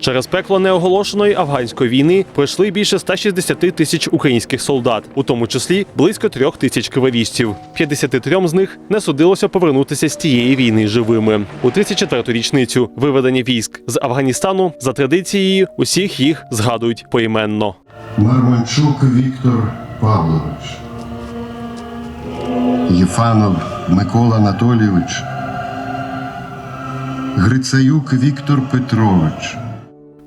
Через пекло неоголошеної афганської війни пройшли більше 160 тисяч українських солдат, у тому числі близько трьох тисяч криворіжців. 53 з них не судилося повернутися з тієї війни живими. У 34-ту річницю виведення військ з Афганістану за традицією усіх їх згадують поіменно. Марманчук Віктор Павлович. Єфанов Микола Анатолійович. Грицаюк Віктор Петрович.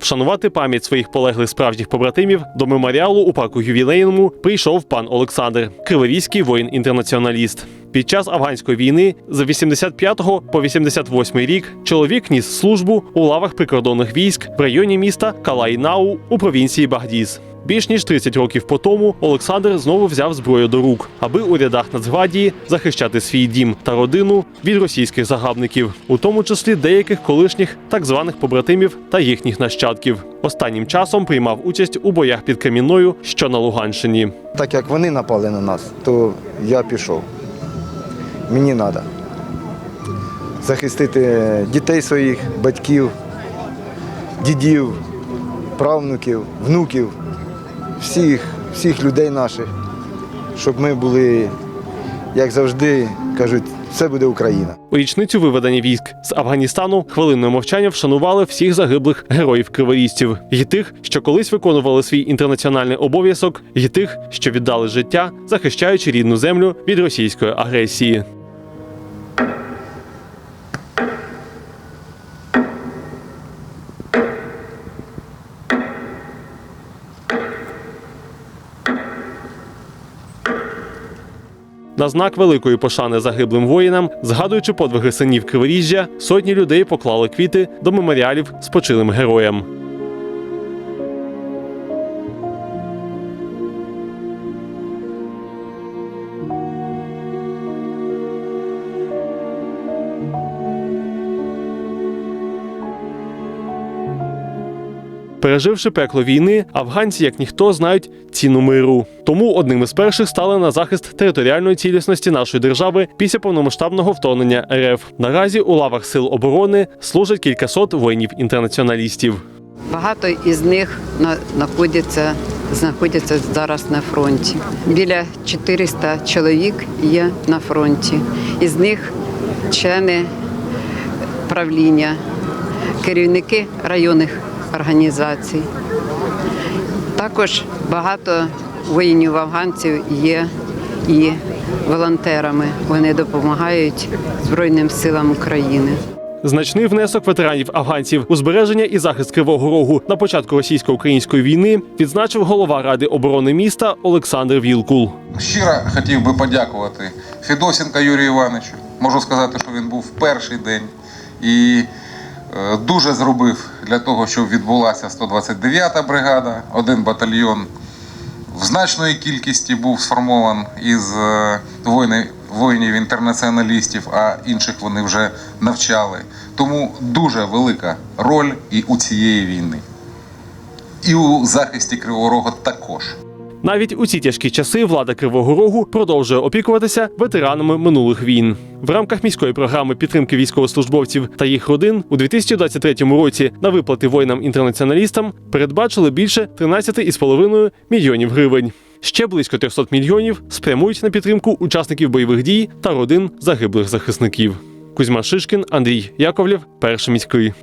Вшанувати пам'ять своїх полеглих справжніх побратимів до меморіалу у парку ювілейному прийшов пан Олександр, криворізький воїн-інтернаціоналіст. Під час афганської війни з 85 по 88 рік чоловік ніс службу у лавах прикордонних військ в районі міста Калайнау у провінції Багдіз. Більш ніж 30 років по тому Олександр знову взяв зброю до рук, аби у рядах Нацгвардії захищати свій дім та родину від російських загарбників, у тому числі деяких колишніх так званих побратимів та їхніх нащадків. Останнім часом приймав участь у боях під Камінною, що на Луганщині. Так як вони напали на нас, то я пішов. Мені треба захистити дітей своїх, батьків, дідів, правнуків, внуків, всіх, всіх людей наших, щоб ми були, як завжди кажуть, все буде Україна. У річницю виведення військ з Афганістану хвилинною мовчання вшанували всіх загиблих героїв криворізців, і тих, що колись виконували свій інтернаціональний обов'язок, і тих, що віддали життя, захищаючи рідну землю від російської агресії. На знак великої пошани загиблим воїнам, згадуючи подвиги синів Криворіжжя, сотні людей поклали квіти до меморіалів спочилим героям. Переживши пекло війни, афганці, як ніхто, знають ціну миру. Тому одним із перших стали на захист територіальної цілісності нашої держави після повномасштабного вторгнення РФ. Наразі у лавах сил оборони служать кількасот воїнів-інтернаціоналістів. Багато із них на- знаходяться, знаходяться зараз на фронті. Біля 400 чоловік є на фронті. Із них члени правління, керівники районних організацій. Також багато воїнів афганців є і волонтерами. Вони допомагають Збройним силам України. Значний внесок ветеранів афганців у збереження і захист Кривого Рогу на початку російсько-української війни відзначив голова ради оборони міста Олександр Вілкул. Щиро хотів би подякувати Федосенка Юрію Івановичу. Можу сказати, що він був в перший день і е, дуже зробив для того, щоб відбулася 129-та бригада, один батальйон в значної кількості був сформований із е, воїнів-інтернаціоналістів, а інших вони вже навчали. Тому дуже велика роль і у цієї війни. І у захисті Кривого Рога також. Навіть у ці тяжкі часи влада Кривого Рогу продовжує опікуватися ветеранами минулих війн. В рамках міської програми підтримки військовослужбовців та їх родин у 2023 році на виплати воїнам-інтернаціоналістам передбачили більше 13,5 мільйонів гривень. Ще близько 300 мільйонів спрямують на підтримку учасників бойових дій та родин загиблих захисників. Кузьма Шишкін, Андрій Яковлєв, перший міський.